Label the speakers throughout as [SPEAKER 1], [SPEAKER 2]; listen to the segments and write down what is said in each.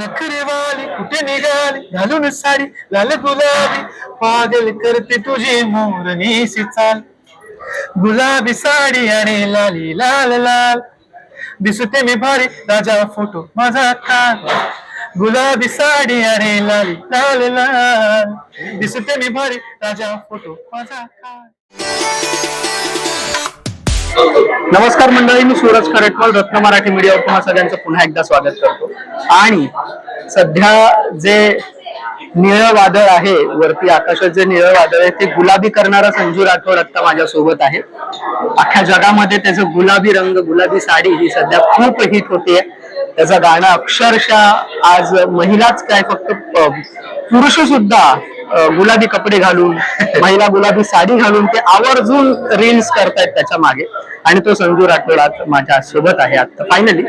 [SPEAKER 1] नखरेवाली कुठे निघाली? घालून साडी लाल गुलाबी. पागल करते तुझी मोरणीशी चाल गुलाबी साडी आणि लाली लाल लाल. दिसते मी भारी राजा फोटो माझा काल. गुलाबी साडी आणि लाली लाल लाल. दिसते मी भारी राजा फोटो माझा काल. नमस्कार मंडळी मी सूरज खरेटवाल रत्न मराठी मीडियावर तुम्हा सगळ्यांचं पुन्हा एकदा स्वागत करतो. आणि सध्या जे निळं वादळ आहे वरती आकाशात जे निळं वादळ आहे ते गुलाबी करणारा संजू राठोड आता माझ्या सोबत आहे. अख्ख्या जगामध्ये त्याचं गुलाबी रंग गुलाबी साडी ही सध्या खूप हिट होते. त्याचं गाणं अक्षरशः आज महिलाच काय फक्त पुरुष सुद्धा गुलाबी कपडे घालून महिला गुलाबी साडी घालून ते आवर्जून रील्स करतायत त्याच्यामागे. आणि तो संजू राठोड आज माझ्या सोबत आहे आता फायनली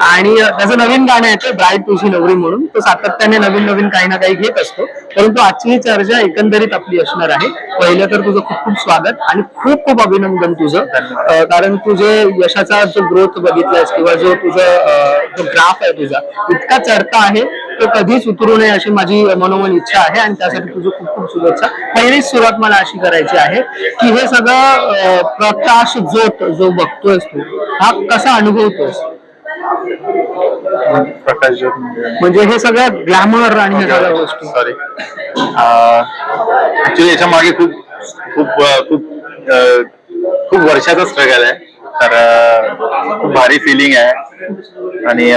[SPEAKER 1] आणि त्याचं नवीन गाणं येतं ब्राईट तुझी नवरी म्हणून. तो सातत्याने नवीन नवीन काही ना काही घेत असतो. परंतु आजची ही चर्चा एकंदरीत आपली असणार आहे. पहिलं तर तुझं खूप खूप स्वागत आणि खूप खूप अभिनंदन तुझं. अं, कारण तुझे यशाचा जो ग्रोथ बघितलायस किंवा जो तुझं अं, जो ग्राफ आहे तुझा इतका चढता आहे तो कधीच उतरू नये अशी माझी मनोमन इच्छा आहे आणि त्यासाठी तुझं खूप खूप शुभेच्छा. पहिलीच सुरुवात मला अशी करायची आहे की हे सगळं अं, प्रकाश जोत जो बघतोयस तू हा कसा अनुभवतोयस?
[SPEAKER 2] प्रकाश
[SPEAKER 1] म्हणजे हे सगळं ग्लॅमर आणि हे सगळ्या गोष्टी.
[SPEAKER 2] सॉरी ऍक्च्युली याच्या मागे खूप खूप अं, खूप अं, खूप वर्षाचा स्ट्रगल आहे. तर खूप भारी फिलिंग आहे. आणि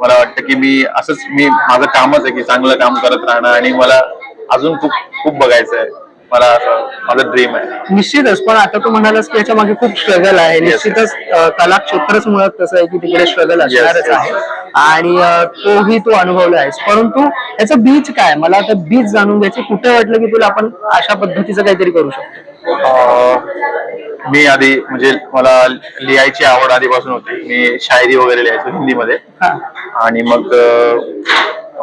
[SPEAKER 2] मला वाटतं की मी असंच मी माझं कामच आहे की चांगलं काम करत राहणं आणि मला अजून खूप खूप बघायचं आहे. मला असं माझं ड्रीम आहे.
[SPEAKER 1] निश्चितच पण आता तू म्हणालास की याच्या मागे खूप स्ट्रगल आहे. निश्चितच अं, कला क्षेत्रच मुळात कसं आहे की तिकडे स्ट्रगल असणारच
[SPEAKER 2] yes.
[SPEAKER 1] आहे. आणि अं, तोही तू अनुभवला आहेस. परंतु याचं बीज काय? मला आता बीज जाणून घ्यायचं कुठे वाटलं की तुला आपण अशा पद्धतीचं काहीतरी करू शकतो?
[SPEAKER 2] अं, मी आधी म्हणजे मला लिहायची आवड आधीपासून होती. मी शायरी वगैरे लिहायचो हिंदीमध्ये.
[SPEAKER 1] हा.
[SPEAKER 2] आणि मग अं,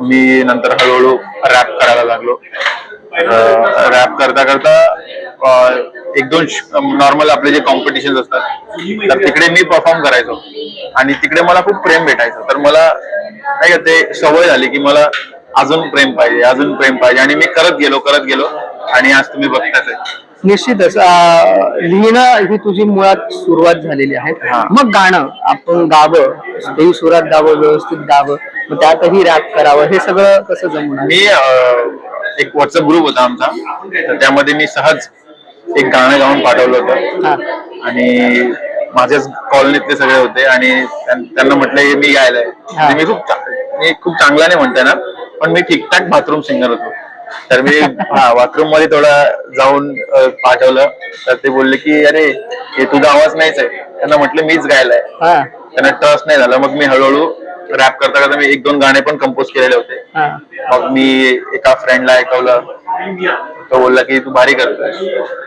[SPEAKER 2] मी नंतर हळूहळू रॅप करायला लागलो. रॅप करता करता एक दोन नॉर्मल आपले जे कॉम्पिटिशन असतात तर तिकडे मी परफॉर्म करायचो. आणि तिकडे मला खूप प्रेम भेटायचं. तर मला नाही का ते सवय झाली की मला अजून प्रेम पाहिजे अजून प्रेम पाहिजे. आणि मी करत गेलो करत गेलो. आणि आज तुम्ही बघताच आहे
[SPEAKER 1] निश्चितच लिहिणं ही तुझी मुळात सुरुवात झालेली आहे. मग गाणं आपण गावं तेही सुरात गावं व्यवस्थित गावं मग त्यातही रॅप करावं हे सगळं कसं जमणार?
[SPEAKER 2] मी एक व्हॉट्सअप ग्रुप होता आमचा. तर त्यामध्ये मी सहज एक गाणं गाऊन पाठवलं होतं. आणि माझ्याच कॉलनीतले सगळे होते आणि त्यां- त्यांना म्हटलं हे मी गायलंय. आणि मी खूप मी खूप चांगला नाही म्हणताय ना पण मी ठीकठाक बाथरूम सिंगर होतो. तर मी हा बाथरूममध्ये थोडा जाऊन पाठवलं. तर ते बोलले की अरे हे तुझा आवाज नाहीच आहे. त्यांना म्हटलं मीच गायलाय. त्यांना ट्रस्ट नाही झालं. मग मी हळूहळू रॅप करता करता मी एक दोन गाणे पण कंपोज केलेले होते.
[SPEAKER 1] हा.
[SPEAKER 2] मग मी एका फ्रेंडला ऐकवलं. तो बोलला की तू भारी करतोय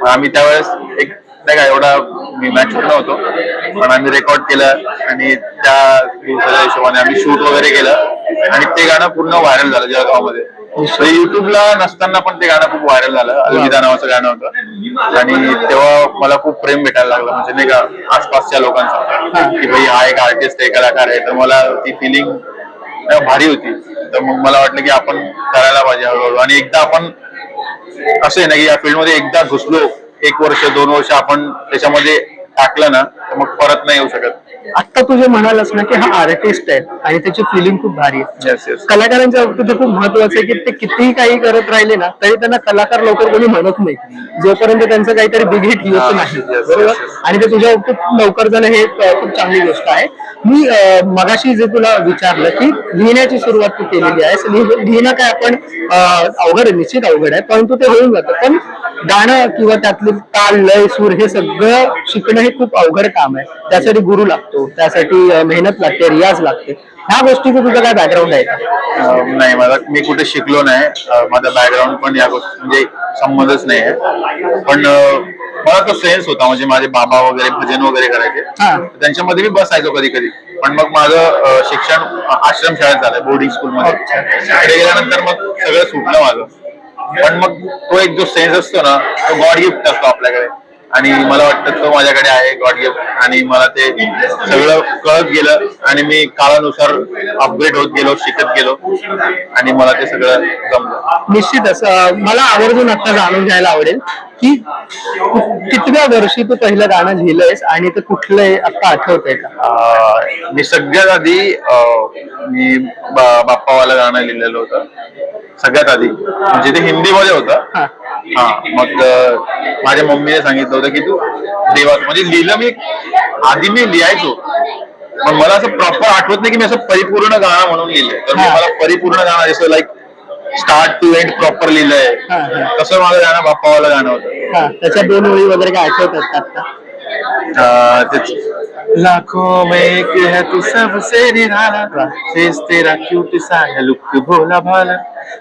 [SPEAKER 2] मग आम्ही त्यावेळेस एक नाही का एवढा मी मॅच नव्हतो पण आम्ही रेकॉर्ड केलं आणि त्या दिवसाच्या हिशोबाने आम्ही शूट वगैरे केलं. आणि ते गाणं पूर्ण व्हायरल झालं जळगावमध्ये. युट्यूबला नसताना पण ते गाणं खूप व्हायरल झालं. अलविदा नावाचं गाणं होतं. आणि तेव्हा मला खूप प्रेम भेटायला लागलं. म्हणजे नाही का आसपासच्या लोकांचा की भाई हा एक आर्टिस्ट आहे कलाकार आहे. तर मला ती फिलिंग भारी होती. तर मग मला वाटलं की आपण करायला पाहिजे हळूहळू. आणि एकदा आपण असं आहे ना की या फील्डमध्ये एकदा घुसलो एक वर्ष दोन वर्ष आपण त्याच्यामध्ये टाकलं ना तर मग परत नाही येऊ शकत.
[SPEAKER 1] आता तुझे म्हणालच ना की हा आर्टिस्ट आहे आणि त्याची फिलिंग खूप भारी आहे. कलाकारांच्या बाबतीत खूप महत्वाचं आहे की ते कितीही काही करत राहिले ना तरी त्यांना कलाकार लवकर कोणी म्हणत नाही. जोपर्यंत त्यांचं काहीतरी बिग हिट येत नाही. बरोबर. आणि ते तुझ्या बाबतीत लवकर झालं हे खूप चांगली गोष्ट आहे. मी मगाशी जे तुला विचारलं की लिहिण्याची सुरुवात तू केलेली आहे लिह- लिहिणं काय आपण अवघड आहे निश्चित अवघड आहे परंतु ते होऊन जातं. पण गाणं किंवा त्यातले ताल लय सूर हे सगळं शिकणं हे खूप अवघड काम आहे. त्यासाठी गुरु लागतो. त्यासाठी अं, मेहनत लागते रियाज लागते. ह्या गोष्टीचं तुझं काय बॅकग्राऊंड आहे? का
[SPEAKER 2] अं, नाही मला मी कुठे शिकलो नाही. अं, माझा बॅकग्राऊंड पण या गोष्टी म्हणजे संबंधच नाही आहे. पण अं, मला तो सेन्स होता म्हणजे माझे बाबा वगैरे भजन वगैरे करायचे.
[SPEAKER 1] हा.
[SPEAKER 2] त्यांच्यामध्ये मी बसायचो कधी कधी पण मग माझं अं, शिक्षण आश्रम शाळेत झालंय बोर्डिंग स्कूल मध्ये. तिकडे गेल्यानंतर मग सगळं सुटलं माझं. पण मग तो एक जो सेन्स असतो ना तो गॉड गिफ्ट असतो आपल्याकडे. आणि मला वाटतं तो माझ्याकडे आहे गॉड गिफ्ट आणि मला ते सगळं कळत गेलं आणि मी काळानुसार अपग्रेड होत गेलो शिकत गेलो. आणि मला ते सगळं जमलं.
[SPEAKER 1] निश्चितच मला आवर्जून आता जाणून घ्यायला आवडेल की कितव्या वर्षी तू पहिलं गाणं लिहिलंयस आणि ते कुठलं आता आठवतंय का?
[SPEAKER 2] मी सगळ्यात आधी मी बाप्पावाला गाणं लिहिलेलं होतं. सगळ्यात आधी. म्हणजे ते हिंदीमध्ये होतं.
[SPEAKER 1] हा
[SPEAKER 2] मग माझ्या मम्मीने सांगितलं होतं की तू देवा म्हणजे लिहिलं मी आधी मी लिहायचो. पण मला असं प्रॉपर आठवत नाही की मी असं परिपूर्ण गाणं म्हणून लिहिलंय. तर मी
[SPEAKER 1] हा.
[SPEAKER 2] मला परिपूर्ण गाणं जसं like start to end proper लिहिलंय.
[SPEAKER 1] हा, हा.
[SPEAKER 2] तसं माझं गाणं बाप्पावाला गाणं होतं.
[SPEAKER 1] हा त्याच्या दोन ओळी वगैरे काय आठवतात का आता
[SPEAKER 2] अं, तेच लाखों में एक है तू सबसे निराला। फेस तेरा क्यूट सा है लुक भोला भाला।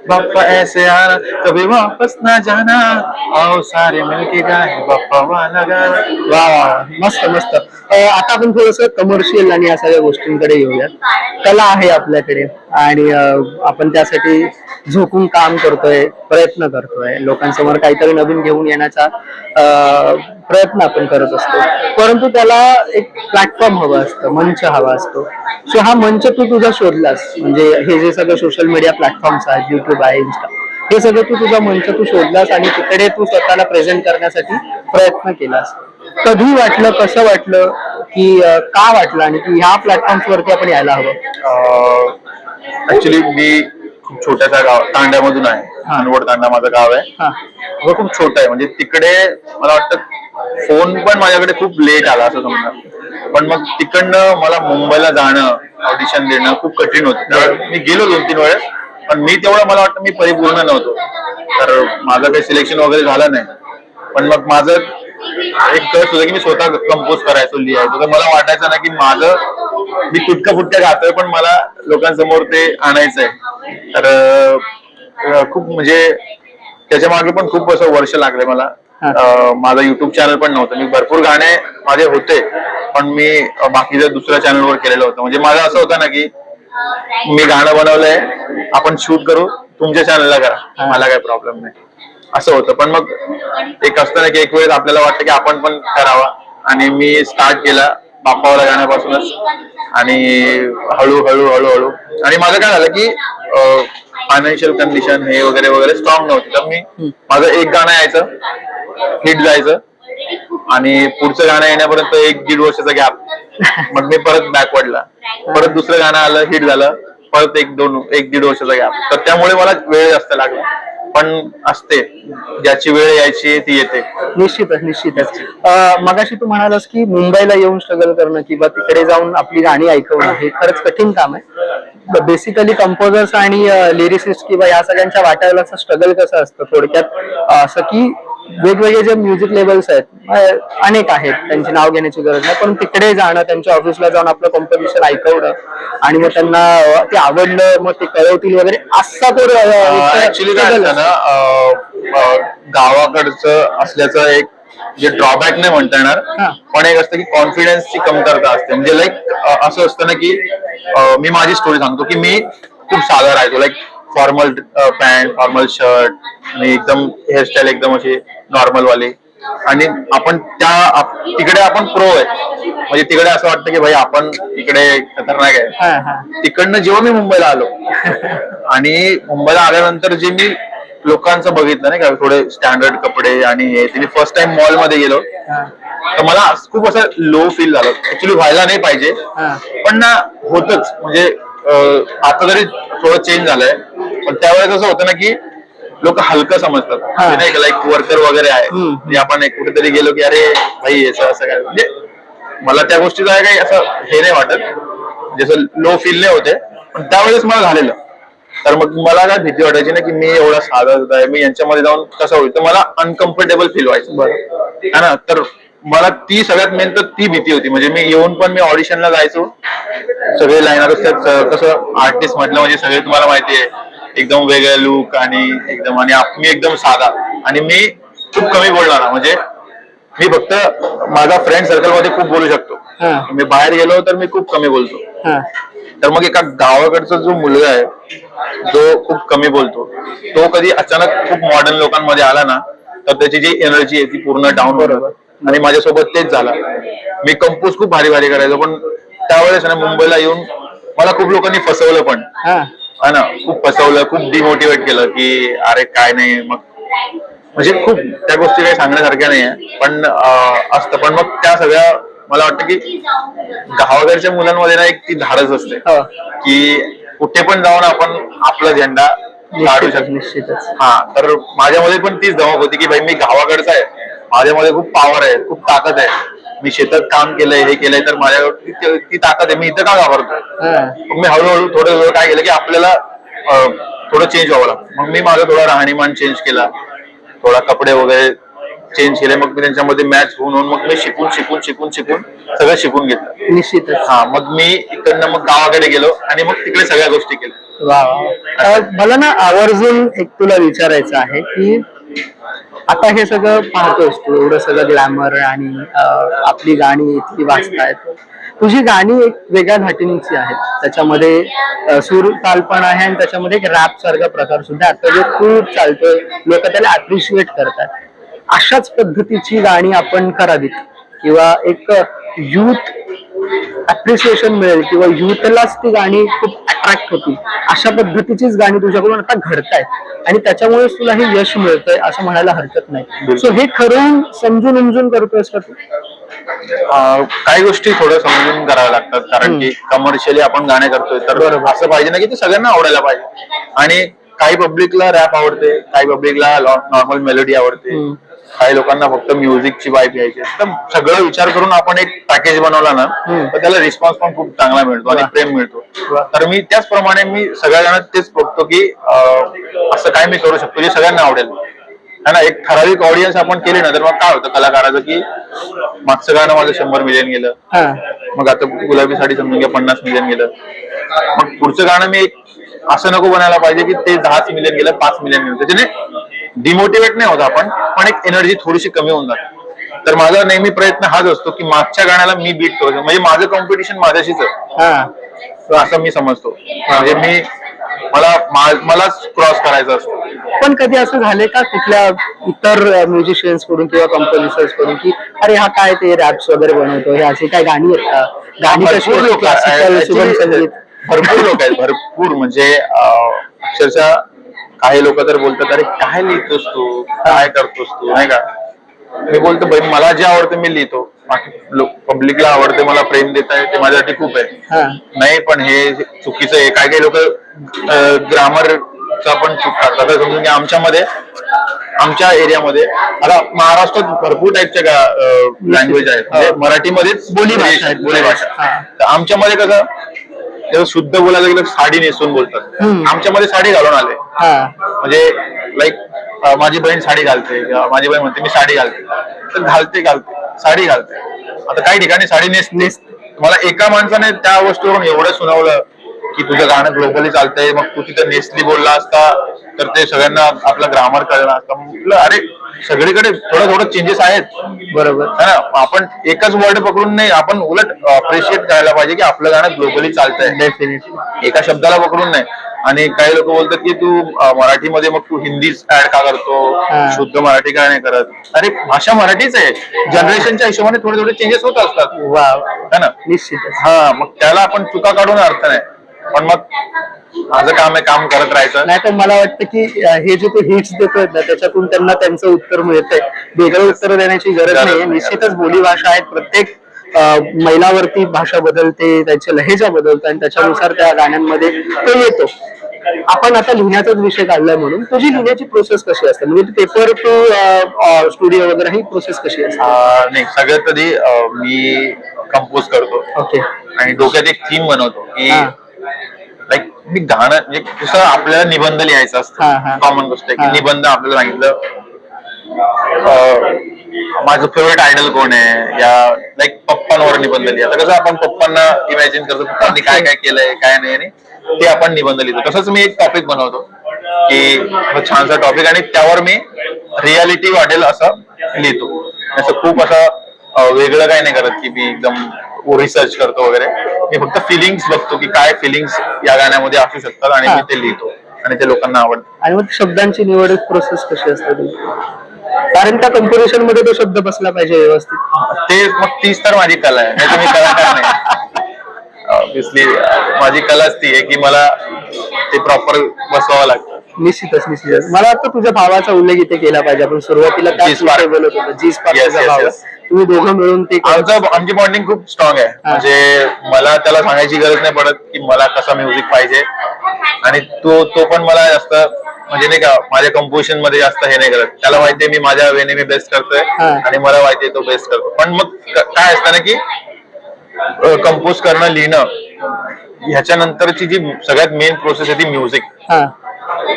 [SPEAKER 2] बाप्पा ऐसे आना कभी वापस ना जाना। आओ सारे मिलके गाए बाप्पा वाला गाना।
[SPEAKER 1] वा वा वा. मस्त मस्त. आता आपण थोडस कमर्शियल आणि या सगळ्या गोष्टींकडे येऊयात. कला आहे आपल्याकडे. आणि आपण त्यासाठी झोकून काम करतोय. प्रयत्न करतोय. लोकांसमोर काहीतरी नवीन घेऊन येण्याचा प्रयत्न आपण करत असतो. परंतु त्याला एक प्लॅटफॉर्म हवा असतं मंच हवा असतो. सो हा मंच तू तुझा शोधलास म्हणजे हे जे सगळं सोशल मीडिया प्लॅटफॉर्म्स आहेत युट्यूब आहे इन्स्टा हे सगळं तू तुझा मंच तू शोधलास आणि तिकडे तू स्वतःला प्रेझेंट करण्यासाठी प्रयत्न केलास. कधी वाटलं कसं वाटलं की का वाटलं आणि की ह्या प्लॅटफॉर्म्स वरती आपण यायला हवं?
[SPEAKER 2] ऍक्च्युली मी खूप छोट्याशा गाव तांड्यामधून आहे. अनवड तांडा माझं गाव आहे.
[SPEAKER 1] हा.
[SPEAKER 2] तो खूप छोटा आहे. म्हणजे तिकडे मला वाटतं फोन पण माझ्याकडे खूप लेट आला असं समजा. पण मग तिकडनं मला मुंबईला जाणं ऑडिशन देणं खूप कठीण होतं. मी गेलो दोन तीन वेळेस पण मी तेवढं मला वाटतं मी परिपूर्ण नव्हतो. तर माझं काही सिलेक्शन वगैरे झालं नाही. पण मग माझं एक कळत होतं की मी स्वतः कंपोज करायचो लिहायचो. तर मला वाटायचं ना की माझं मी तुटका फुटका गातोय पण मला लोकांसमोर ते आणायचंय. तर खूप म्हणजे त्याच्यामागे पण खूप असं वर्ष लागले मला. माझं युट्यूब चॅनल पण नव्हतं. मी भरपूर गाणे माझे होते पण मी बाकीच्या दुसऱ्या चॅनलवर केलेलं होतं. म्हणजे माझं असं होतं ना की मी गाणं बनवलंय आपण शूट करू तुमच्या चॅनलला करा. मला काही प्रॉब्लेम नाही. असं होतं. पण मग एक असतं ना की एक वेळेस आपल्याला वाटतं की आपण पण करावा. आणि मी स्टार्ट केला. बाप्पावाला गाण्यापासूनच आणि हळूहळू हळूहळू आणि माझं काय झालं की फायनान्शियल कंडिशन हे वगैरे वगैरे स्ट्रॉंग नव्हती. तर मी माझं एक गाणं यायचं हिट जायचं आणि पुढचं गाणं येण्यापर्यंत एक दीड वर्षाचा गॅप मग मी परत बॅकवर्डला परत दुसरं गाणं आलं हिट झालं परत एक दोन एक दीड वर्षाचा गॅप तर त्यामुळे मला वेळ जास्त लागला. पण असते. ज्याची वेळ यायची ती येते.
[SPEAKER 1] निश्चितच निश्चितच. मगाशी तू म्हणालास की मुंबईला येऊन स्ट्रगल करणं किंवा तिकडे जाऊन आपली गाणी ऐकवणं हे खरंच कठीण काम आहे. बेसिकली कंपोजर्स आणि लिरिसिस्ट किंवा या सगळ्यांच्या वाटायला स्ट्रगल कसं असतं? थोडक्यात असं की वेगवेगळे जे म्युझिक लेवल्स आहेत अनेक आहेत. त्यांची नाव घेण्याची गरज नाही पण तिकडे जाणं त्यांच्या ऑफिसला जाऊन आपलं कॉम्पोजिशन ऐकवणं आणि मग त्यांना ते आवडलं मग ते कळवतील वगैरे असा तो
[SPEAKER 2] ऍक्च्युली काय गावाकडचं असल्याचं एक जे ड्रॉबॅक नाही म्हणता. येणार पण एक असतं की कॉन्फिडन्सची कमतरता असते. म्हणजे लाईक असं असतं ना की मी माझी स्टोरी सांगतो की मी खूप साधा राहायचो like formal pant formal shirt आणि एकदम हेअरस्टाईल एकदम अशी नॉर्मल वाली. आणि आपण त्या तिकडे आपण प्रो आहे. म्हणजे तिकडे असं वाटतं की भाई आपण इकडे खतरनाक आहे. तिकडनं जेव्हा मी मुंबईला आलो आणि मुंबईला आल्यानंतर जे मी लोकांचं बघितलं नाही का थोडे स्टँडर्ड कपडे आणि हे ते मी फर्स्ट टाइम मॉलमध्ये गेलो. तर मला खूप असं लो फील झालं. ऍक्च्युली व्हायला नाही पाहिजे. पण ना होतच. म्हणजे आता तरी थोडं चेंज झालंय. पण त्यावेळेस असं होतं ना की लोक हलकं समजतात. म्हणजे नाही का लाईक वर्कर वगैरे आहे. म्हणजे आपण एक कुठेतरी गेलो की अरे भाई असं असं काय. म्हणजे मला त्या गोष्टीचं आहे काही असं हे नाही वाटत. जसं लो फील नाही होते. पण त्यावेळेस मला झालेलं. तर मग मला काय भीती वाटायची ना की मी एवढा साधा आहे. मी यांच्यामध्ये जाऊन कसं होईल? तर मला अनकम्फर्टेबल फील व्हायचं. है ना? तर मला ती सगळ्यात मेन तर ती भीती होती. म्हणजे मी येऊन पण मी ऑडिशनला जायचो. सगळे लाईनर असतात कसं आर्टिस्ट म्हटलं म्हणजे सगळे तुम्हाला माहिती आहे. एकदम वेगळं लुक आणि एकदम आणि मी एकदम साधा. आणि मी खूप कमी बोलणार म्हणजे मी फक्त माझा फ्रेंड सर्कलमध्ये खूप बोलू शकतो.
[SPEAKER 1] हा.
[SPEAKER 2] मी बाहेर गेलो तर मी खूप कमी बोलतो.
[SPEAKER 1] हा.
[SPEAKER 2] तर मग एका गावाकडचा जो मुलगा आहे जो खूप कमी बोलतो तो कधी अचानक खूप मॉडर्न लोकांमध्ये आला ना तर त्याची जी एनर्जी आहे ती पूर्ण डाऊन
[SPEAKER 1] बरोबर.
[SPEAKER 2] आणि माझ्यासोबत तेच झालं. मी कंपोज खूप भारी भारी करायचो पण त्यावेळेस ना मुंबईला येऊन मला खूप लोकांनी फसवलं पण.
[SPEAKER 1] हा
[SPEAKER 2] ना खूप फसवलं खूप डिमोटिवेट केलं की अरे काय नाही मग म्हणजे खूप त्या गोष्टी काही सांगण्यासारख्या नाही आहे पण असतं. पण मग त्या सगळ्या मला वाटतं की गावाकडच्या मुलांमध्ये ना एक ती धाडस असते.
[SPEAKER 1] हो.
[SPEAKER 2] की कुठे पण जाऊन आपण आपला झेंडा काढू शकतो.
[SPEAKER 1] निश्चितच.
[SPEAKER 2] हा तर माझ्यामध्ये पण तीच धमक होती की भाई मी गावाकडचा आहे. माझ्यामध्ये खूप पॉवर आहे खूप ताकद आहे. मी शेतात काम केलंय हे केलंय तर माझ्याकडे ती- ती ताकद आहे. मी इथं का घाबरतो? मग मी हळूहळू थोडं थोडं काय केलं की आपल्याला अं, थोडं चेंज व्हावं लागतं. मग मी माझं थोडा राहणीमान चेंज केला. थोडा कपडे वगैरे चेंज केले. मग मी त्यांच्यामध्ये मॅच होऊन होऊन मग मी शिकून शिकून शिकून शिकून सगळं शिकून घेतलं.
[SPEAKER 1] निश्चितच.
[SPEAKER 2] हा मग मी इकडनं मग गावाकडे गेलो आणि मग तिकडे सगळ्या गोष्टी केल्या.
[SPEAKER 1] वा वा. अ, मला ना आवर्जून एक तुला विचारायचं आहे की आता हे सगळं पाहतोस तू एवढं सगळं ग्लॅमर आणि आपली गाणी इतकी वाचतायत. तुझी गाणी एक वेगळ्या धाटिनीची आहेत. त्याच्यामध्ये सूर ताल पण आहे आणि त्याच्यामध्ये एक रॅप सारखा प्रकार सुद्धा आता जो खूप चालतोय लोक त्याला अप्रिशिएट करतात. अशाच पद्धतीची गाणी आपण करावीत. किंवा एक युथ अप्रिसिएशन मिळेल किंवा युथलाच ती गाणी खूप अट्रॅक्ट होती अशा पद्धतीचीच गाणी तुझ्याकडून आता घडतायत. आणि त्याच्यामुळेच तुला हे यश मिळतंय असं म्हणायला हरकत नाही. सो हे ठरवून समजून उमजून करतोयस का तू?
[SPEAKER 2] काही गोष्टी थोडं समजून कराव्या लागतात. कारण की कमर्शियली आपण गाणे करतोय. तर असं पाहिजे ना की ते सगळ्यांना आवडायला पाहिजे. आणि काही पब्लिकला रॅप आवडते काही पब्लिकला नॉर्मल मेलोडी आवडते. काही लोकांना फक्त म्युझिकची वाईफ घ्यायची असते. तर सगळं विचार करून आपण एक पॅकेज बनवला ना. तर त्याला रिस्पॉन्स पण खूप चांगला मिळतो आणि. प्रेम मिळतो. तर मी त्याचप्रमाणे मी सगळ्या तेच बघतो की असं काय मी करू शकतो जे सगळ्यांना आवडेल है ना एक ठराविक ऑडियन्स आपण केली ना तर मग काय होतं कलाकाराचं की मागचं गाणं माझं शंभर मिलियन गेलं मग आता गुलाबी साडी समजून घ्या पन्नास मिलियन गेलं मग पुढचं गाणं मी एक असं नको बनायला पाहिजे की ते दहाच मिलियन गेलं पाच मिलियन गेलं त्याच्याने डिमोटिवेट नाही होत आपण पण एक एनर्जी थोडीशी कमी होऊन जाते. तर माझा नेहमी प्रयत्न हाच असतो की मागच्या गाण्याला मी बीट करू शकतो. म्हणजे माझं कॉम्पिटिशन माझ्याशीच आहे.
[SPEAKER 1] हा.
[SPEAKER 2] असं मी समजतो. म्हणजे मी मला मलाच क्रॉस करायचं असतं.
[SPEAKER 1] पण कधी असं झालंय का कुठल्या इतर म्युझिशियन्सकडून किंवा कंपोजिशन्सकडून की अरे हा काय ते रॅप्स वगैरे बनवतो हे अशी काय गाणी आहेत का? गाणी कशी
[SPEAKER 2] भरपूर लोक आहेत. भरपूर म्हणजे अक्षरशः काही लोक तर बोलतात अरे काय लिहितोस तू? काय करतोस तू? नाही का? मी बोलतो भाई मला जे आवडतं मी लिहितो. पब्लिकला आवडते मला प्रेम देत आहे ते माझ्यासाठी खूप आहे
[SPEAKER 1] हा.
[SPEAKER 2] नाही पण हे चुकीचं आहे. काही काही लोक ग्रामरचा पण चूक करतात. आता समजून की आमच्यामध्ये आमच्या एरियामध्ये आता महाराष्ट्रात भरपूर टाईपच्या लँग्वेज आहेत. म्हणजे मराठीमध्येच
[SPEAKER 1] बोली भाषा आहेत.
[SPEAKER 2] बोली भाषा. तर आमच्यामध्ये कसं शुद्ध बोलायला गेलं साडी नेसून बोलतात. आमच्यामध्ये साडी घालून आले.
[SPEAKER 1] हा.
[SPEAKER 2] म्हणजे लाईक माझी बहीण साडी घालते किंवा माझी बहीण म्हणते मी साडी घालते. तर घालते घालते. साडी घालते. आता काही ठिकाणी साडी नेस नेस मला एका माणसाने त्या गोष्टीवरून एवढं सुनावलं की तुझं गाणं ग्लोबली चालतंय मग तू तिथं नेसली बोलला असता तर ते सगळ्यांना आपलं ग्रामर कळलं असतं. म्हटलं अरे सगळीकडे थोडं थोडं चेंजेस आहेत.
[SPEAKER 1] बरोबर.
[SPEAKER 2] है ना? आपण एकच वर्ड पकडून नाही आपण उलट अप्रिशिएट करायला पाहिजे की आपलं गाणं ग्लोबली चालतंय.
[SPEAKER 1] डेफिनेटली
[SPEAKER 2] एका शब्दाला पकडून नाही. आणि काही लोक बोलतात की तू मराठीमध्ये मग तू हिंदीच ऍड का करतो. शुद्ध मराठी का नाही करत? अरे भाषा मराठीच आहे. जनरेशनच्या हिशोबाने थोडे थोडे चेंजेस होत असतात.
[SPEAKER 1] वा
[SPEAKER 2] है ना?
[SPEAKER 1] निश्चितच.
[SPEAKER 2] हा मग त्याला आपण चुका काढून अर्थ नाही. पण मग माझं काम आहे काम करत राहायचं.
[SPEAKER 1] नाही तर मला वाटतं की हे जे तू हिट्स देतोय ना त्याच्यातून त्यांना त्यांचं उत्तर मिळतंय. वेगळं उत्तर देण्याची गरज नाही. निश्चितच बोली भाषा आहेत. प्रत्येक मैलावरती भाषा बदलते त्याचे लहेजा बदलतात आणि त्याच्यानुसार त्या गाण्यांमध्ये तो येतो. आपण आता लिहिण्याचाच विषय काढलाय म्हणून तुझी लिहिण्याची प्रोसेस कशी असते म्हणजे पेपर टू स्टुडिओ वगैरे ही प्रोसेस कशी असते
[SPEAKER 2] अं, नाही सगळ्यात आधी अं, मी कंपोज करतो
[SPEAKER 1] ओके
[SPEAKER 2] आणि डोक्यात एक थीम बनवतो की
[SPEAKER 1] हा.
[SPEAKER 2] लाईक मी गाणं म्हणजे कसं आपल्याला निबंध लिहायचं
[SPEAKER 1] हा,
[SPEAKER 2] असतं
[SPEAKER 1] हा.
[SPEAKER 2] कॉमन गोष्ट आहे
[SPEAKER 1] हा.
[SPEAKER 2] की निबंध आपल्याला सांगितलं अं, माझं फेवरेट आयडल कोण आहे? या लाईक पप्पांवर निबंध लिहा आता कसं आपण पप्पांना इमॅजिन करतो पप्पांनी काय काय केलंय काय नाही आणि ते आपण निबंध लिहितो. तसंच मी एक टॉपिक बनवतो की छानसा टॉपिक आणि त्यावर मी रियालिटी वाटेल असं लिहितो. असं खूप असं वेगळं काही नाही करत की मी एकदम रिसर्च करतो वगैरे. मी फक्त फिलिंग्स बघतो की काय फिलिंग्स या गाण्यामध्ये असू शकतात आणि मी ते लिहितो आणि ते लोकांना आवडतं.
[SPEAKER 1] आणि मग शब्दांची निवड प्रोसेस कशी असते कारण त्या कम्पोजिशनमध्ये तो शब्द बसला पाहिजे व्यवस्थित.
[SPEAKER 2] ते मग तीच तर माझी कला आहे. नाही तर मी कलाकार नाही. ऑब्विसली माझी कलाच ती आहे की मला ते प्रॉपर बसवावं लागतं.
[SPEAKER 1] निश्चितच निश्चितच. मला वाटतं तुझ्या भावाचा उल्लेख इथे केला पाहिजे. आपण सुरुवातीला बोलत होतो. जी स्पार्कचा भाव. तुम्ही दोघं मिळून ते
[SPEAKER 2] आमची बॉन्डिंग खूप स्ट्रॉंग आहे. म्हणजे मला त्याला सांगायची गरज नाही पडत की मला कसा म्युझिक पाहिजे. आणि तो तो पण मला जास्त म्हणजे नाही का माझ्या कंपोजिशनमध्ये जास्त हे नाही करत. त्याला माहितीये मी माझ्या वेने मी बेस्ट करतोय
[SPEAKER 1] हा.
[SPEAKER 2] आणि मला माहितीये तो बेस्ट करतो. पण मग क- काय असतं ना की कंपोज करणं लिहिणं ह्याच्यानंतरची जी सगळ्यात मेन प्रोसेस आहे ती म्युझिक
[SPEAKER 1] हा.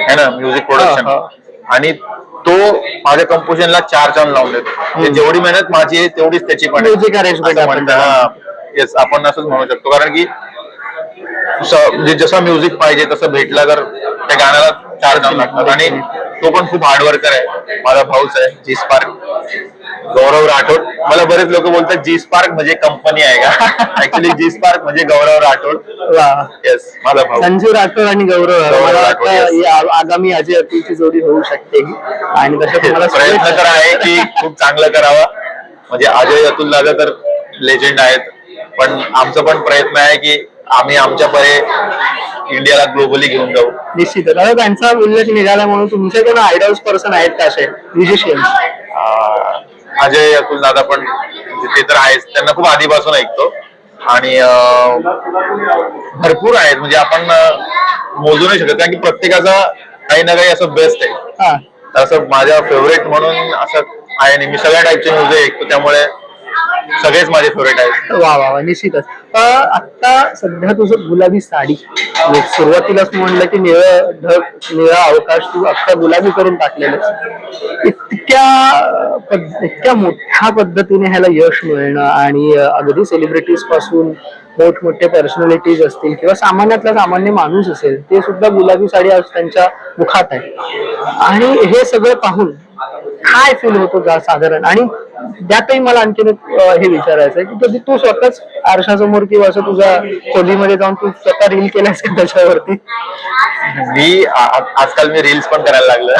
[SPEAKER 2] है ना? म्युझिक प्रोडक्शन
[SPEAKER 1] हा,
[SPEAKER 2] आणि तो माझ्या कंपोजिशनला चार चांद लावून देतो. म्हणजे जेवढी मेहनत माझी आहे तेवढीच त्याची पण आहे.
[SPEAKER 1] Music arrangement
[SPEAKER 2] असं
[SPEAKER 1] आपण
[SPEAKER 2] म्हणता, हा. Yes, आपण असंच म्हणू शकतो. कारण की म्हणजे जसं म्युझिक पाहिजे तसं भेटलं तर त्या गाण्याला चार चांद लागतात. आणि तो पण खूप हार्डवर्कर आहे. माझा भाऊच आहे जी स्पार्क गौरव राठोड. मला बरेच लोक बोलतात जी स्पार्क म्हणजे कंपनी आहे का? ऍक्च्युली जी स्पार्क म्हणजे गौरव राठोड. येस माझा भाऊ.
[SPEAKER 1] संजू राठोड आणि गौरव मला
[SPEAKER 2] राठोड,
[SPEAKER 1] वाटतं आगामी अजय अतुलची जोडी होऊ शकते ही. आणि तसं
[SPEAKER 2] प्रयत्न तर आहे की खूप चांगलं करावा. म्हणजे अजय अतुल दादा तर लेजंड आहेत. पण आमचा पण प्रयत्न आहे की आम्ही आमच्या परे इंडियाला ग्लोबली घेऊन जाऊ.
[SPEAKER 1] निश्चितच आता त्यांचा उल्लेख निघाला म्हणून तुमचे कोण आयडल्स पर्सन आहेत का असे? म्युझिशियन्स
[SPEAKER 2] अं, अजय अतुल दादा पण ते तर आहेच त्यांना खूप आधीपासून ऐकतो. आणि भरपूर आहेत. म्हणजे आपण मोजू नाही शकत. कारण की प्रत्येकाचा काही ना काही असं बेस्ट आहे.
[SPEAKER 1] हा.
[SPEAKER 2] असं माझ्या फेवरेट म्हणून असं आहे मी सगळ्या टाईपचे म्युझिक ऐकतो. त्यामुळे सगळेच माझे फेवरेट आहेत.
[SPEAKER 1] वा वा वा निश्चितच. आता सध्या तुझं गुलाबी साडी. म्हणजे सुरुवातीलाच म्हणलं की निळ ढग निळा अवकाश तू अख्खा गुलाबी करून टाकलेलं इतक्या पद- इतक्या मोठ्या पद्धतीने ह्याला यश मिळणं आणि अगदी सेलिब्रिटीजपासून मोठमोठे पर्सनॅलिटीज असतील किंवा सामान्यातला सामान्य माणूस असेल ते सुद्धा गुलाबी साडी आज त्यांच्या मुखात आहे. आणि हे सगळं पाहून काय फील होतो साधारण? आणि त्यातही मला आणखीन हे विचारायचं आहे की कधी तू स्वतःच आरशासमोर किंवा असं तुझ्या खोलीमध्ये जाऊन तू स्वतः रील केलास का त्याच्यावरती?
[SPEAKER 2] मी आजकाल मी रील्स पण करायला लागलं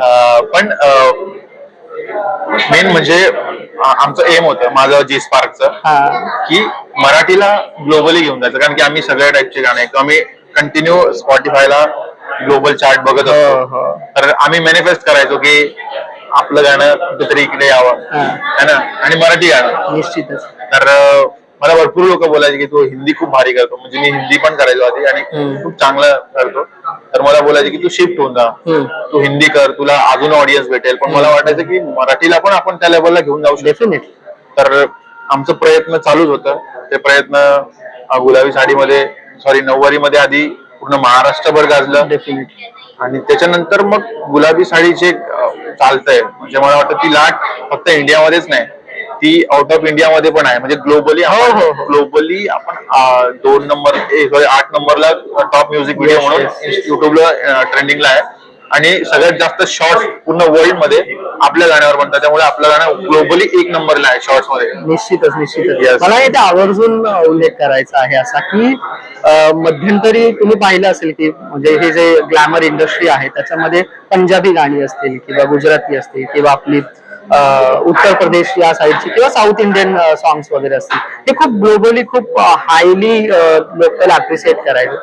[SPEAKER 2] अं, पण मेन म्हणजे आमचं एम होतं माझं जी स्पार्कचं की मराठीला ग्लोबली घेऊन जायचं. कारण की आम्ही सगळ्या टाईपचे गाणे आम्ही कंटिन्यू स्पॉटीफायला ग्लोबल चार्ट बघत
[SPEAKER 1] हो,
[SPEAKER 2] असतो.
[SPEAKER 1] हो.
[SPEAKER 2] तर आम्ही मॅनिफेस्ट करायचो की आपलं गाणं कुठेतरी इकडे यावं.
[SPEAKER 1] हा.
[SPEAKER 2] ना? आणि मराठी गाणं.
[SPEAKER 1] निश्चितच.
[SPEAKER 2] तर मला भरपूर लोक बोलायचे की तू हिंदी खूप भारी करतो. म्हणजे मी हिंदी पण करायचो आधी आणि. खूप चांगलं करतो. तर मला बोलायचे की तू शिफ्ट होऊन जा. तू हिंदी कर तुला अजून ऑडियन्स भेटेल. पण मला वाटायचं की मराठीला पण आपण त्या लेवलला घेऊन जाऊ शकतो.
[SPEAKER 1] डेफिनेटली
[SPEAKER 2] तर आमचं प्रयत्न चालूच होतं. ते प्रयत्न गुलाबी साडीमध्ये सॉरी नऊवारी मध्ये आधी पूर्ण महाराष्ट्रभर गाजलं.
[SPEAKER 1] डेफिनेटली
[SPEAKER 2] आणि त्याच्यानंतर मग गुलाबी साडीचे चालतंय. म्हणजे मला वाटतं ती लाट फक्त इंडियामध्येच नाही. ती आउट ऑफ इंडियामध्ये पण आहे म्हणजे ग्लोबली
[SPEAKER 1] हो, हो, हो.
[SPEAKER 2] ग्लोबली आपण अं, दोन नंबर आठ नंबरला टॉप म्युझिक व्हिडिओ म्हणून. युट्यूबला ट्रेंडिंगला आहे आणि सगळ्यात जास्त शॉर्ट्स पूर्ण वर्ल्डमध्ये आपल्या गाण्यावर बनतात त्यामुळे आपलं गाणं ग्लोबली एक नंबरला आहे शॉर्ट्समध्ये
[SPEAKER 1] निश्चितच निश्चितच. मला इथे आवर्जून उल्लेख करायचा आहे असा की मध्यंतरी तुम्ही पाहिलं असेल की म्हणजे हे जे ग्लॅमर इंडस्ट्री आहे त्याच्यामध्ये पंजाबी गाणी असतील किंवा गुजराती असतील किंवा आपली उत्तर प्रदेश या साईडची किंवा साऊथ इंडियन सॉंग्स वगैरे असतील. हे खूप ग्लोबली खूप हायली लोक त्याला अप्रिशिएट करायचे.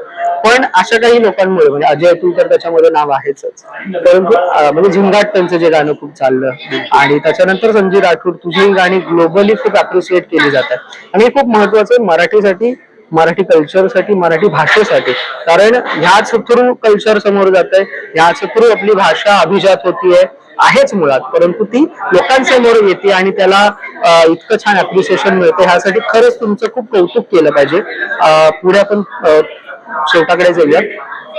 [SPEAKER 1] पण अशा काही लोकांमुळे म्हणजे अजय अतुल तर त्याच्यामध्ये नाव आहेच. परंतु म्हणजे झिंगाट त्यांचं जे गाणं खूप चाललं. आणि त्याच्यानंतर संजय राठोड तुझी ही गाणी ग्लोबली खूप अप्रिशिएट केली जातात. आणि हे खूप महत्वाचं आहे मराठीसाठी मराठी कल्चरसाठी मराठी भाषेसाठी. कारण ह्याच थ्रू कल्चर समोर जात आहे ह्याच थ्रू आपली भाषा अभिजात होतीये. आहेच मुळात परंतु ती लोकांसमोर येते आणि त्याला इतकं छान अप्रिसिएशन मिळतं. ह्यासाठी खरंच तुमचं खूप कौतुक केलं पाहिजे. पुढे आपण शेवटाकडे जाऊया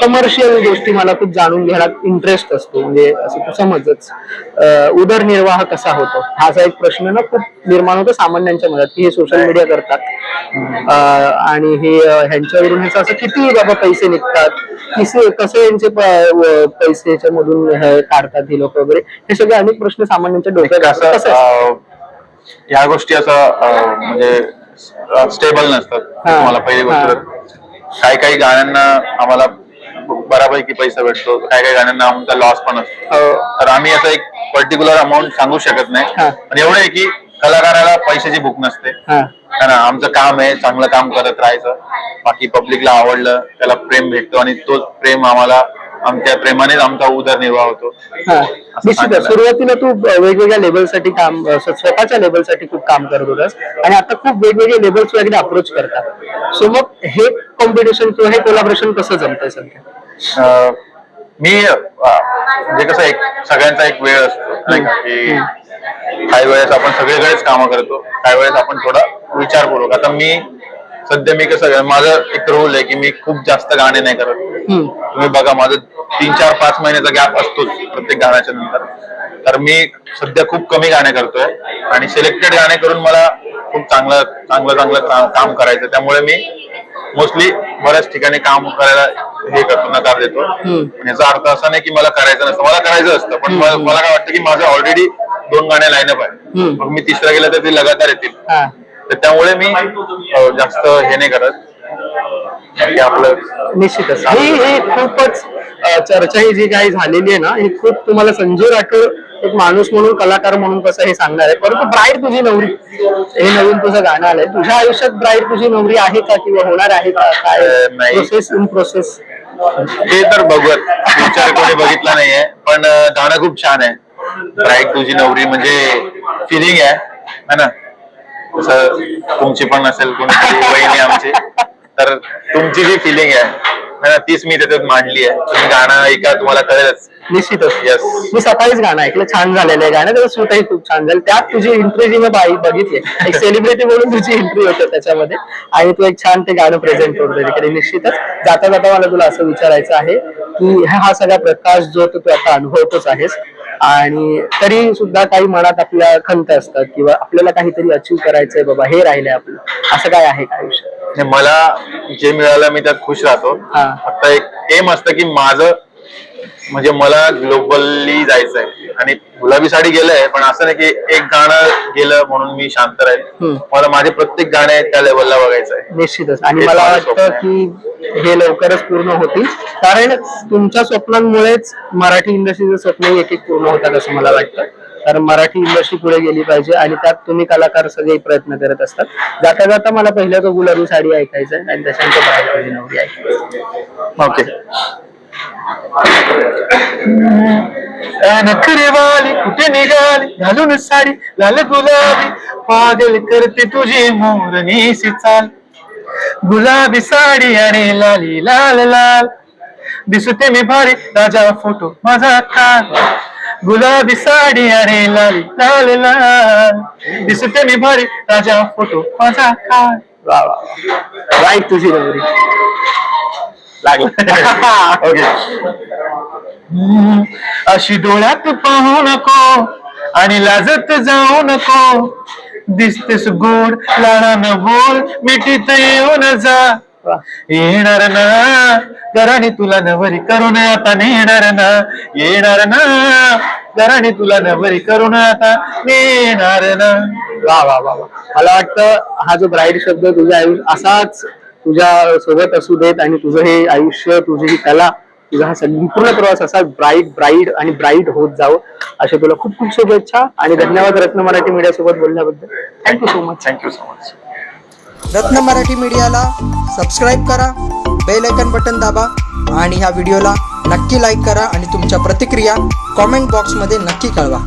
[SPEAKER 1] कमर्शियल गोष्टी मला खूप जाणून घ्यायला इंटरेस्ट असतो. म्हणजे असं तू समजच. उदरनिर्वाह कसा होतो? हाचा एक प्रश्न ना खूप निर्माण होतो सामान्यांच्या मनात की हे सोशल मीडिया करतात. आणि हे ह्यांच्यावरून ह्याचं असं किती बाबा पैसे निघतात? किसे कसे यांचे पैसे याच्यामधून हे काढतात हे लोक वगैरे? हे सगळे अनेक प्रश्न सामान्यांच्या डोक्यात
[SPEAKER 2] कसं
[SPEAKER 1] असतात.
[SPEAKER 2] या गोष्टी असं म्हणजे स्टेबल नसतात.
[SPEAKER 1] हा.
[SPEAKER 2] मला पहिली गोष्ट
[SPEAKER 1] हा.
[SPEAKER 2] काही काही गाण्यांना आम्हाला बऱ्यापैकी पैसा भेटतो. काय काय गाण्यांना आमचा लॉस पण असतो.
[SPEAKER 1] हो.
[SPEAKER 2] तर आम्ही असं एक पर्टिक्युलर अमाऊंट सांगू शकत नाही. पण एवढं आहे की कलाकाराला पैशाची भूक नसते.
[SPEAKER 1] हा.
[SPEAKER 2] है ना आमचं काम आहे चांगलं काम करत राहायचं. बाकी पब्लिकला आवडलं त्याला प्रेम भेटतो आणि तोच प्रेम आम्हाला आमच्या प्रेमानेच आमचा उदरनिर्वाह होतो.
[SPEAKER 1] हा. निश्चितच.
[SPEAKER 2] सांगायला.
[SPEAKER 1] सुरुवातीला तू वेगवेगळ्या लेवलसाठी काम अ, स्व- स्वतःच्या लेवलसाठी खूप काम करत होतास आणि आता खूप वेगवेगळे लेवल्स वगैरे अप्रोच करतात. सो मग हे कॉम्पिटिशन किंवा हे कोलाबरेशन कसं जमतंय सध्या?
[SPEAKER 2] अं, मी अं, म्हणजे कसं एक सगळ्यांचा एक वेळ असतो. नाही का की काही वेळेस आपण सगळीकडेच कामं करतो. काही वेळेस आपण थोडा विचारपूर्वक आता मी सध्या मी कसं माझं एक रोल आहे की मी खूप जास्त गाणे नाही करत. तुम्ही बघा माझं तीन चार पाच महिन्याचा गॅप असतोच प्रत्येक गाण्याच्या नंतर. तर मी सध्या खूप कमी गाणे करतोय आणि सिलेक्टेड गाणे करून मला खूप चांगलं चांगलं चांगलं काम करायचं त्यामुळे मी मोस्टली बऱ्याच ठिकाणी काम करायला हे करतो नकार देतो. याचा अर्थ असा नाही की मला करायचं नसतं. मला करायचं असतं पण मला काय वाटतं की माझं ऑलरेडी दोन गाणे लाईनअप आहे
[SPEAKER 1] हम्म.
[SPEAKER 2] मग मी तिसरा गेलं तर ते लगातार येतील. तर त्यामुळे मी अं, जास्त हे नाही करत. की आपलं
[SPEAKER 1] निश्चितच. ही ही खूपच अ, चर्चा ही जी काही झालेली आहे ना ही खूप तुम्हाला संजू राठोड एक माणूस म्हणून कलाकार म्हणून कसं हे सांगणार आहे. परंतु ब्राईड तुझी नवरी हे नवीन तुझं गाणं आलंय. तुझ्या आयुष्यात ब्राईड तुझी नवरी आहे का किंवा होणार आहे का? काय
[SPEAKER 2] अ, नाही.
[SPEAKER 1] प्रोसेस इन प्रोसेस
[SPEAKER 2] ते तर बघूत पिक्चर कोणी बघितला नाहीये. पण अं, गाणं खूप छान आहे. ब्राईट तुझी नवरी म्हणजे फिलिंग आहे. है ना? तसं तुमची पण असेल कोणीतरी बहिणी आमची तर तुमची जी फिलिंग आहे तीच मी त्याच्यात मांडली आहे. तुम्ही गाणं ऐका तुम्हाला कळेलच.
[SPEAKER 1] निश्चितच.
[SPEAKER 2] Yes.
[SPEAKER 1] मी सकाळीच गाणं ऐकलं छान झालेलं आहे गाणं त्याचं सूटही खूप छान झालं. त्यात तुझी एंट्री जी मी बाई बघितली एक सेलिब्रिटी म्हणून तुझी एंट्री होते त्याच्यामध्ये. आणि तू एक छान ते गाणं प्रेझेंट करतो तिकडे निश्चितच जाता जाता मला तुला असं विचारायचं आहे की हा हा सगळा प्रकाश जो तो तू आता अनुभवतोच आहेस आणि तरी सुद्धा काही मनात आपल्या खंत असतात किंवा आपल्याला काहीतरी अचीव करायचंय बाबा हे राहिलंय आपलं. असं काय आहे का आयुष्यात
[SPEAKER 2] मला जे मिळालं मी त्यात खुश राहतो.
[SPEAKER 1] हा.
[SPEAKER 2] फक्त एक एम असतं की माझं म्हणजे मला ग्लोबली जायचंय. आणि गुलाबी साडी गेलंय पण असं नाही की एक गाणं गेलं म्हणून मी शांत राहील. मला माझे प्रत्येक गाणे त्या लेवलला बघायचं आहे
[SPEAKER 1] निश्चितच. आणि मला वाटतं. की हे लवकरच पूर्ण होतील. कारण तुमच्या स्वप्नांमुळेच मराठी इंडस्ट्रीचं स्वप्न एक एक पूर्ण होतात असं मला वाटतं. कारण मराठी इंडस्ट्री पुढे गेली पाहिजे आणि त्यात तुम्ही कलाकार सगळे प्रयत्न करत असतात. जाता जाता मला पहिल्या तो गुलाबी साडी ऐकायचं आहे आणि त्याच्यानंतर तुझी नवरी ऐकायचं
[SPEAKER 2] ओके नखरेवाली कुठे निघाली? घालून साडी लाल गुलाबी. पागल करते तुझी मोरणीशी चाल गुलाबी साडी आणि लाली लाल लाल. दिसते मी भारी राजा फोटो माझा काल गुलाबी साडी आणि लाली लाल लाल. दिसते मी भारी राजा फोटो माझा काल
[SPEAKER 1] वा वा. राईट तुझी नवरी.
[SPEAKER 2] लागलं. ओके अशी डोळ्यात पाहू नको आणि लाजत जाऊ नको. दिसतेस गोड लाडानं बोल मिठीत येऊन जा. येणार ना घराने तुला नवरी करून आता नेणार ना. येणार ना घराने तुला नवरी करून आता नेणार ना.
[SPEAKER 1] वा वा वा वा. मला वाटतं हा जो ब्राईड शब्द तुझ्या आयुष्य असाच तुझ्या सोबत असू देत आणि तुझं हे आयुष्य तुझी ही कला तुझा हा संपूर्ण प्रवास असा ब्राईट ब्राईड आणि ब्राईट होत जावं अशा तुला खूप खूप शुभेच्छा आणि धन्यवाद रत्न मराठी मीडिया सोबत बोलण्याबद्दल thank you so much
[SPEAKER 2] thank you so much
[SPEAKER 3] Ratna Marathi मीडियाला सबस्क्राईब करा बेल आयकन बटन दाबा आणि ह्या व्हिडिओला नक्की लाईक करा आणि तुमच्या प्रतिक्रिया कॉमेंट बॉक्समध्ये नक्की कळवा.